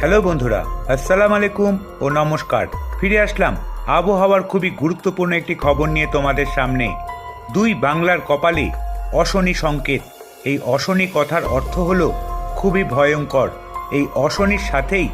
Hello বন্ধুরা, আসসালাম আলাইকুম ও নমস্কার। ফিরে আসলাম। আবহাওয়ার খুবই গুরুত্বপূর্ণ একটি খবর নিয়ে তোমাদের সামনে। দুই বাংলার কপালে অশনি সংকেত। এই অশনি কথার অর্থ হলো খুবই ভয়ঙ্কর। এই অশনির সাথেই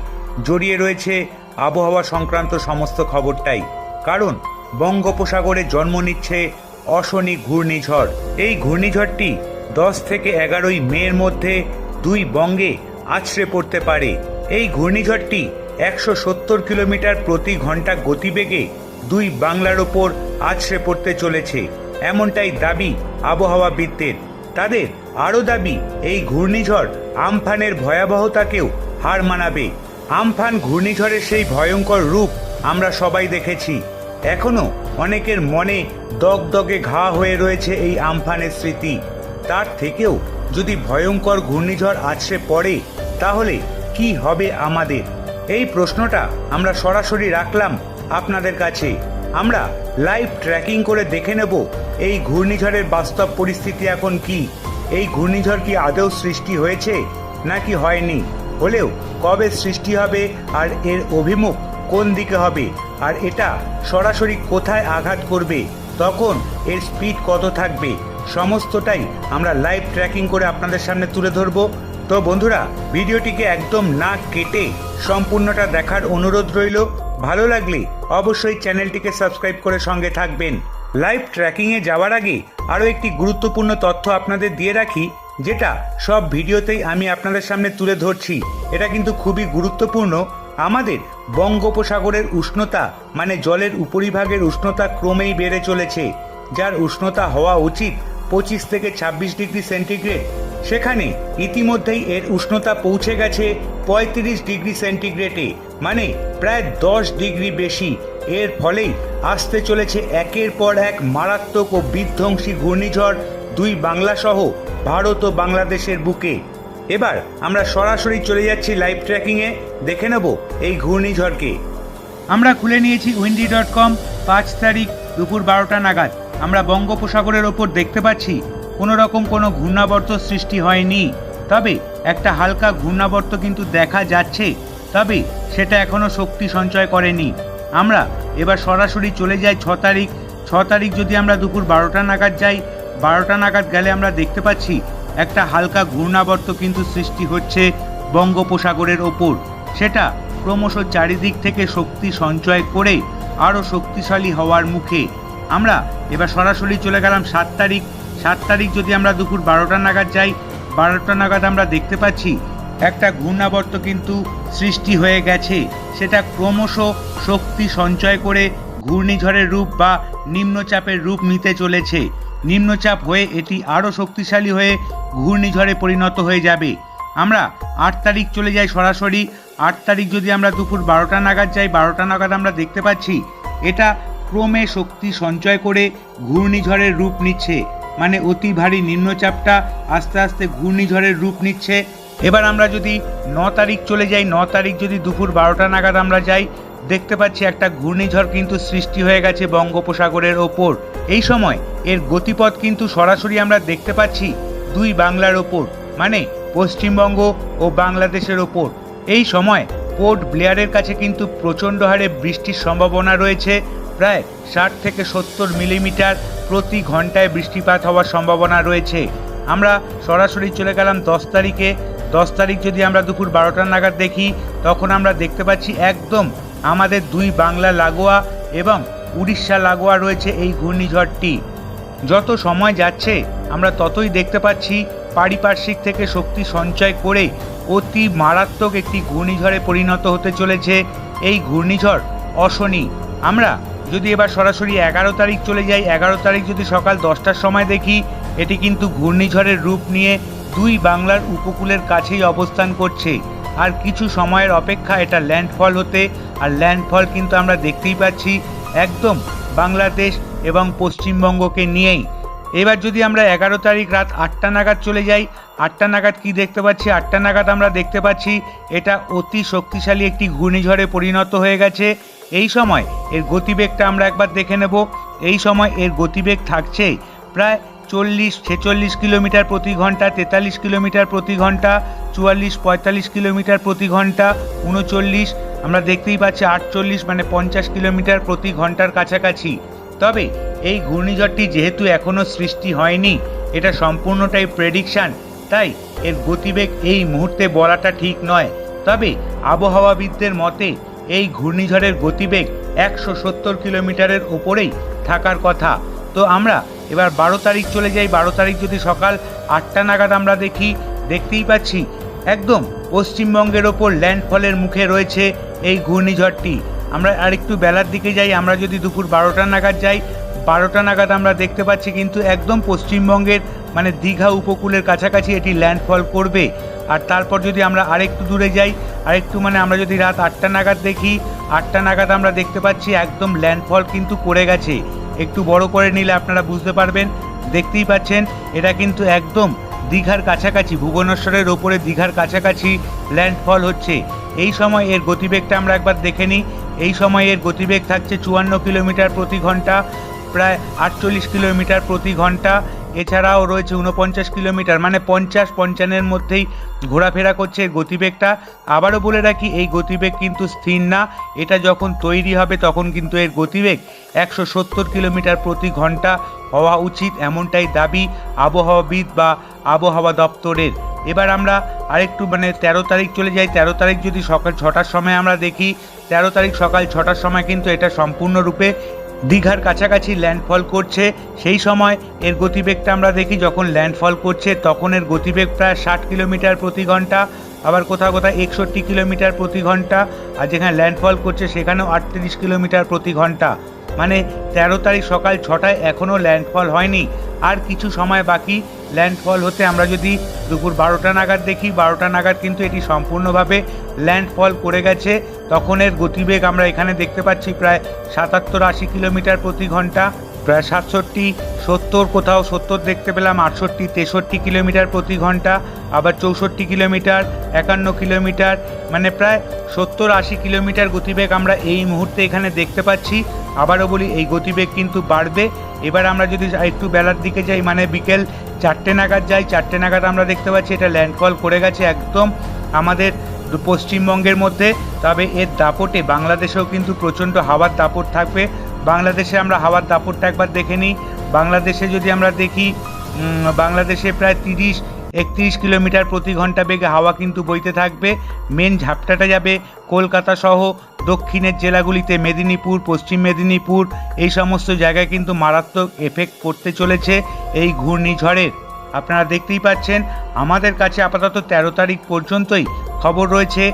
জড়িয়ে রয়েছে আবহাওয়া সংক্রান্ত সমস্ত খবরটাই। কারণ বঙ্গোপসাগরে জন্ম নিচ্ছে অশনি ঘূর্ণিঝড়। এই ঘূর্ণিঝড়টি দশ থেকে এগারোই মের মধ্যে দুই বঙ্গে আছড়ে পড়তে পারে। এই ঘূর্ণিঝড়টি একশো সত্তর কিলোমিটার প্রতি ঘণ্টা গতিবেগে দুই বাংলার ওপর আছড়ে পড়তে চলেছে। এমনটাই দাবি আবহাওয়াবিদদের। তাদের আরও দাবি, এই ঘূর্ণিঝড় আমফানের ভয়াবহতাকেও হার মানাবে। আমফান ঘূর্ণিঝড়ের সেই ভয়ঙ্কর রূপ আমরা সবাই দেখেছি। এখনও অনেকের মনে দগদগে ঘা হয়ে রয়েছে এই আমফানের স্মৃতি। তার থেকেও যদি ভয়ঙ্কর ঘূর্ণিঝড় আছড়ে পড়ে, তাহলে কি হবে আমাদের? এই প্রশ্নটা আমরা সরাসরি রাখলাম আপনাদের কাছে। আমরা লাইভ ট্র্যাকিং করে দেখে নেব এই ঘূর্ণিঝড়ের বাস্তব পরিস্থিতি এখন কি? এই ঘূর্ণিঝড় কি আদৌ সৃষ্টি হয়েছে নাকি হয়নি? হলেও কবে সৃষ্টি হবে আর এর অভিমুখ কোন দিকে হবে? আর এটা সরাসরি কোথায় আঘাত করবে? তখন এর স্পিড কত থাকবে? সমস্তটাই আমরা লাইভ ট্র্যাকিং করে আপনাদের সামনে তুলে ধরবো। তো বন্ধুরা, ভিডিওটিকে একদম না কেটে সম্পূর্ণটা দেখার অনুরোধ রইল। ভালো লাগলে অবশ্যই চ্যানেলটিকে সাবস্ক্রাইব করে সঙ্গে থাকবেন। লাইভ ট্র্যাকিংয়ে যাওয়ার আগে আরও একটি গুরুত্বপূর্ণ তথ্য আপনাদের দিয়ে রাখি, যেটা সব ভিডিওতেই আমি আপনাদের সামনে তুলে ধরছি। এটা কিন্তু খুবই গুরুত্বপূর্ণ। আমাদের বঙ্গোপসাগরের উষ্ণতা মানে জলের উপরিভাগের উষ্ণতা ক্রমেই বেড়ে চলেছে। যার উষ্ণতা হওয়া উচিত পঁচিশ থেকে ছাব্বিশ ডিগ্রি সেন্টিগ্রেড। সেখানে ইতিমধ্যেই এর উষ্ণতা পৌঁছে গেছে পঁয়ত্রিশ ডিগ্রি সেন্টিগ্রেডে মানে প্রায় দশ ডিগ্রি বেশি। এর ফলেই আসতে চলেছে একের পর এক মারাত্মক ও বিধ্বংসী ঘূর্ণিঝড় দুই বাংলা সহ ভারত ও বাংলাদেশের বুকে। এবার আমরা সরাসরি চলে যাচ্ছি লাইভ ট্র্যাকিংয়ে, দেখে নেব এই ঘূর্ণিঝড়কে। আমরা খুলে নিয়েছি উইন্ডি ডট কম, পাঁচ তারিখ দুপুর বারোটা নাগাদ। আমরা বঙ্গোপসাগরের ওপর দেখতে পাচ্ছি কোনো রকম কোনো ঘূর্ণাবর্ত সৃষ্টি হয়নি। তবে একটা হালকা ঘূর্ণাবর্ত কিন্তু দেখা যাচ্ছে। তবে সেটা এখনও শক্তি সঞ্চয় করেনি। আমরা এবার সরাসরি চলে যাই ছ তারিখ। ছ তারিখ যদি আমরা দুপুর বারোটা নাগাদ যাই, বারোটা নাগাদ গেলে আমরা দেখতে পাচ্ছি একটা হালকা ঘূর্ণাবর্ত কিন্তু সৃষ্টি হচ্ছে বঙ্গোপসাগরের ওপর। সেটা ক্রমশ চারিদিক থেকে শক্তি সঞ্চয় করে আরও শক্তিশালী হওয়ার মুখে। আমরা এবার সরাসরি চলে গেলাম সাত তারিখ। সাত তারিখ যদি আমরা দুপুর বারোটা নাগাদ যাই, বারোটা নাগাদ আমরা দেখতে পাচ্ছি একটা ঘূর্ণাবর্ত কিন্তু সৃষ্টি হয়ে গেছে। সেটা ক্রমশ শক্তি সঞ্চয় করে ঘূর্ণিঝড়ের রূপ বা নিম্নচাপের রূপ নিতে চলেছে। নিম্নচাপ হয়ে এটি আরও শক্তিশালী হয়ে ঘূর্ণিঝড়ে পরিণত হয়ে যাবে। আমরা আট তারিখ চলে যাই সরাসরি। আট তারিখ যদি আমরা দুপুর বারোটা নাগাদ যাই, বারোটা নাগাদ আমরা দেখতে পাচ্ছি, এটা ক্রমে শক্তি সঞ্চয় করে ঘূর্ণিঝড়ের রূপ নিচ্ছে। মানে অতি ভারী নিম্নচাপটা আস্তে আস্তে ঘূর্ণিঝড়ের রূপ নিচ্ছে। এবার আমরা যদি ন তারিখ চলে যাই, ন তারিখ যদি দুপুর বারোটা নাগাদ আমরা যাই, দেখতে পাচ্ছি একটা ঘূর্ণিঝড় কিন্তু সৃষ্টি হয়ে গেছে বঙ্গোপসাগরের ওপর। এই সময় এর গতিপথ কিন্তু সরাসরি আমরা দেখতে পাচ্ছি দুই বাংলার ওপর মানে পশ্চিমবঙ্গ ও বাংলাদেশের ওপর। এই সময় পোর্ট ব্লেয়ারের কাছে কিন্তু প্রচণ্ড হারে বৃষ্টির সম্ভাবনা রয়েছে। প্রায় ষাট থেকে সত্তর মিলিমিটার প্রতি ঘন্টায় বৃষ্টিপাত হওয়ার সম্ভাবনা রয়েছে। আমরা সরাসরি চলে গেলাম দশ তারিখে। দশ তারিখ যদি আমরা দুপুর বারোটা নাগাদ দেখি, তখন আমরা দেখতে পাচ্ছি একদম আমাদের দুই বাংলা লাগোয়া এবং উড়িষ্যা লাগোয়া রয়েছে এই ঘূর্ণিঝড়টি। যত সময় যাচ্ছে, আমরা ততই দেখতে পাচ্ছি পারিপার্শ্বিক থেকে শক্তি সঞ্চয় করে অতি মারাত্মক একটি ঘূর্ণিঝড়ে পরিণত হতে চলেছে। এই ঘূর্ণিঝড় অশনি। আমরা যদি এবার সরাসরি এগারো তারিখ চলে যাই, এগারো তারিখ যদি সকাল দশটার সময় দেখি, এটি কিন্তু ঘূর্ণিঝড়ের রূপ নিয়ে দুই বাংলার উপকূলের কাছেই অবস্থান করছে। আর কিছু সময়ের অপেক্ষা এটা ল্যান্ডফল হতে, আর ল্যান্ডফল কিন্তু আমরা দেখতেই পাচ্ছি একদম বাংলাদেশ এবং পশ্চিমবঙ্গকে নিয়েই। এবার যদি আমরা এগারো তারিখ রাত আটটা নাগাদ চলে যাই, আটটা নাগাদ কি দেখতে পাচ্ছি? আটটা নাগাদ আমরা দেখতে পাচ্ছি, এটা অতি শক্তিশালী একটি ঘূর্ণিঝড়ে পরিণত হয়ে গেছে। এই সময় এর গতিবেগটা আমরা একবার দেখে নেব। এই সময় এর গতিবেগ থাকছে প্রায় চল্লিশ, ছেচল্লিশ কিলোমিটার প্রতি ঘণ্টা, তেতাল্লিশ কিলোমিটার প্রতি ঘণ্টা, চুয়াল্লিশ, পঁয়তাল্লিশ কিলোমিটার প্রতি ঘণ্টা, উনচল্লিশ, আমরা দেখতেই পাচ্ছি আটচল্লিশ মানে পঞ্চাশ কিলোমিটার প্রতি ঘণ্টার কাছাকাছি। তবে এই ঘূর্ণিঝড়টি যেহেতু এখনও সৃষ্টি হয়নি, এটা সম্পূর্ণটাই প্রেডিকশান তাই এর গতিবেগ এই মুহূর্তে বলাটা ঠিক নয়। তবে আবহাওয়াবিদদের মতে এই ঘূর্ণিঝড়ের গতিবেগ একশো সত্তর কিলোমিটারের ওপরেই থাকার কথা। তো আমরা এবার বারো তারিখ চলে যাই। বারো তারিখ যদি সকাল আটটা নাগাদ আমরা দেখি, দেখতেই পাচ্ছি একদম পশ্চিমবঙ্গের ওপর ল্যান্ডফলের মুখে রয়েছে এই ঘূর্ণিঝড়টি। আমরা আরেকটু বেলার দিকে যাই। আমরা যদি দুপুর বারোটা নাগাদ যাই, বারোটা নাগাদ আমরা দেখতে পাচ্ছি কিন্তু একদম পশ্চিমবঙ্গের মানে দীঘা উপকূলের কাছাকাছি এটি ল্যান্ডফল করবে। আর তারপর যদি আমরা আরেকটু দূরে যাই, আরেকটু মানে আমরা যদি রাত আটটা নাগাদ দেখি, আটটা নাগাদ আমরা দেখতে পাচ্ছি একদম ল্যান্ডফল কিন্তু করে গেছে। একটু বড় করে নিলে আপনারা বুঝতে পারবেন, দেখতেই পাচ্ছেন, এটা কিন্তু একদম দীঘার কাছাকাছি, ভুবনেশ্বরের ওপরে দীঘার কাছাকাছি ল্যান্ডফল হচ্ছে। এই সময় এর গতিবেগটা আমরা একবার দেখে নিই। এই সময় এর গতিবেগ থাকছে চুয়ান্ন কিলোমিটার প্রতি ঘণ্টা, প্রায় আটচল্লিশ কিলোমিটার প্রতি ঘণ্টা। এছাড়াও রয়েছে উনপঞ্চাশ কিলোমিটার মানে পঞ্চাশ পঞ্চান্নের মধ্যেই ঘোরাফেরা করছে গতিবেগটা। আবারও বলে রাখি, এই গতিবেগ কিন্তু স্থির না। এটা যখন তৈরি হবে তখন কিন্তু এর গতিবেগ একশো সত্তর কিলোমিটার প্রতি ঘণ্টা হওয়া উচিত এমনটাই দাবি আবহাওয়াবিদ বা আবহাওয়া দপ্তরের। এবার আমরা আরেকটু মানে তেরো তারিখ চলে যাই। তেরো তারিখ যদি সকাল ছটার সময় আমরা দেখি, তেরো তারিখ সকাল ছটার সময় কিন্তু এটা সম্পূর্ণরূপে দীঘার কাছাকাছি ল্যান্ডফল করছে। সেই সময় এর গতিবেগটা আমরা দেখি, যখন ল্যান্ডফল করছে, তখন এর গতিবেগ প্রায় ষাট কিলোমিটার প্রতি ঘণ্টা, আবার কোথাও কোথাও একষট্টি কিলোমিটার প্রতি ঘণ্টা, আর যেখানে ল্যান্ডফল করছে, সেখানেও আটত্রিশ কিলোমিটার প্রতি ঘণ্টা। মানে তেরো তারিখ সকাল ছটায় এখনও ল্যান্ডফল হয়নি। আর কিছু সময় বাকি ল্যান্ডফল হতে আমরা যদি দুপুর বারোটা নাগাদ দেখি, বারোটা নাগাদ কিন্তু এটি সম্পূর্ণভাবে ল্যান্ডফল করে গেছে। তখন এর গতিবেগ আমরা এখানে দেখতে পাচ্ছি প্রায় সাতাত্তর আশি কিলোমিটার প্রতি ঘণ্টা, প্রায় সাতষট্টি, সত্তর, কোথাও সত্তর দেখতে পেলাম, আটষট্টি, তেষট্টি কিলোমিটার প্রতি ঘণ্টা, আবার চৌষট্টি কিলোমিটার, একান্ন কিলোমিটার মানে প্রায় সত্তর আশি কিলোমিটার গতিবেগ আমরা এই মুহূর্তে এখানে দেখতে পাচ্ছি। আবারও বলি, এই গতিবেগ কিন্তু বাড়বে। এবার আমরা যদি একটু বেলার দিকে যাই মানে বিকেল চারটে নাগাদ যাই, চারটে নাগাদ আমরা দেখতে পাচ্ছি এটা ল্যান্ডফল করে গেছে একদম। আমাদের পশ্চিমবঙ্গের মধ্যে, তবে এর দাপটে বাংলাদেশেও কিন্তু প্রচণ্ড হাওয়ার দাপট থাকবে। বাংলাদেশে আমরা হাওয়ার দাপটটা একবার দেখে নিই। বাংলাদেশে যদি আমরা দেখি বাংলাদেশে প্রায় তিরিশ, একত্রিশ কিলোমিটার প্রতি ঘণ্টা বেগে হাওয়া কিন্তু বইতে থাকবে। মেন ঝাপটাটা যাবে কলকাতা সহ দক্ষিণের জেলাগুলিতে, মেদিনীপুর, পশ্চিম মেদিনীপুর। এই সমস্ত জায়গায় কিন্তু মারাত্মক এফেক্ট পড়তে চলেছে এই ঘূর্ণিঝড়ের। আপনারা দেখতেই পাচ্ছেন, আমাদের কাছে আপাতত তেরো তারিখ পর্যন্তই খবর রয়েছে।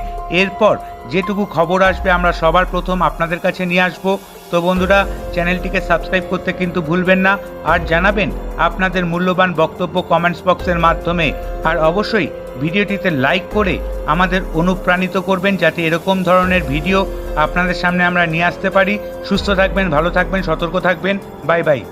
এরপর যেটুকু খবর আসবে আমরা সবার প্রথম আপনাদের কাছে নিয়ে আসব। তো বন্ধুরা, চ্যানেলটিকে সাবস্ক্রাইব করতে কিন্তু ভুলবেন না, আর জানাবেন আপনাদের মূল্যবান বক্তব্য কমেন্টস বক্সের মাধ্যমে। আর অবশ্যই ভিডিওটিতে লাইক করে আমাদের অনুপ্রাণিত করবেন যাতে এরকম ধরনের ভিডিও আপনাদের সামনে আমরা নিয়ে আসতে পারি। সুস্থ থাকবেন, ভালো থাকবেন, সতর্ক থাকবেন। Bye bye.